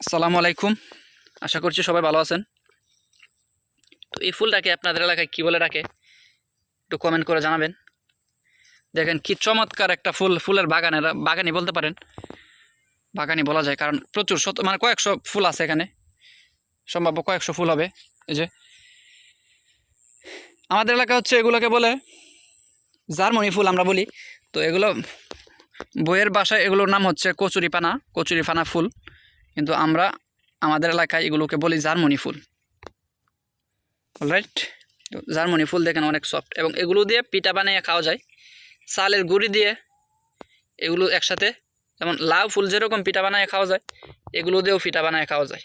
আসসালামু আলাইকুম। আশা করছি সবাই ভালো আছেন। তো এই ফুলটাকে আপনাদের এলাকায় কী বলে ডাকে, একটু কমেন্ট করে জানাবেন। দেখেন কি চমৎকার একটা ফুল, ফুলের বাগানের বাগানি বলতে পারেন। বাগানি বলা যায়, কারণ প্রচুর শত মানে কয়েকশো ফুল আছে এখানে। সম্ভাব্য কয়েকশো ফুল হবে, এই যে। আমাদের এলাকা হচ্ছে এগুলোকে বলে জার্মনি ফুল আমরা বলি। তো এগুলো বইয়ের বাসায় এগুলোর নাম হচ্ছে কচুরি পানা কচুরি পানা ফুল। কিন্তু আমরা আমাদের এলাকায় এগুলোকে বলি জার্মনি ফুল। রাইট জার্মনি ফুল দেখেন অনেক সফট এবং এগুলো দিয়ে পিঠা বানিয়ে খাওয়া যায়। চালের গুড়ি দিয়ে এগুলো একসাথে যেমন লাউ ফুল যেরকম পিঠা বানিয়ে খাওয়া যায়, এগুলো দিয়েও পিঠা বানিয়ে খাওয়া যায়।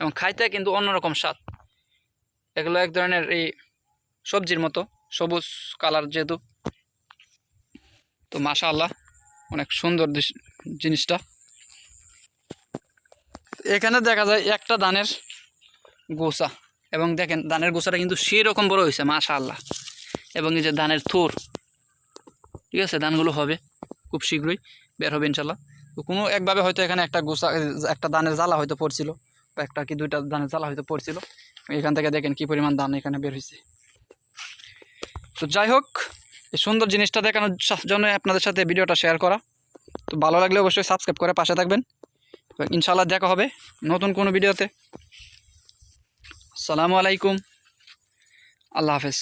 এবং খাইতে কিন্তু অন্যরকম স্বাদ। এগুলো এক ধরনের এই সবজির মতো, সবুজ কালার যেহেতু। তো মাশা আল্লাহ অনেক সুন্দর জিনিসটা। এখানে দেখা যায় একটা ধানের গোসা এবং দেখেন, ধানের গোসাটা কিন্তু সেই রকম বড় হয়েছে মাশা আল্লাহ এবং এই যে ধানের থোর, ঠিক আছে, ধানগুলো হবে খুব শীঘ্রই, বের হবে ইনশাল্লাহ তো কোনো একভাবে হয়তো এখানে একটা গোসা একটা ধানের জ্বালা হয়তো পড়ছিল, বা একটা কি দুইটা ধানের জ্বালা হয়তো পড়ছিল। এখান থেকে দেখেন কি পরিমাণ ধান এখানে বের হয়েছে। তো যাই হোক, এই সুন্দর জিনিসটা দেখানোর জন্য আপনাদের সাথে ভিডিওটা শেয়ার করা। তো ভালো লাগলে অবশ্যই সাবস্ক্রাইব করে পাশে থাকবেন। ইনশাল্লাহ দেখা হবে নতুন কোনো ভিডিওতে। সালামু আলাইকুম। আল্লাহ হাফেজ।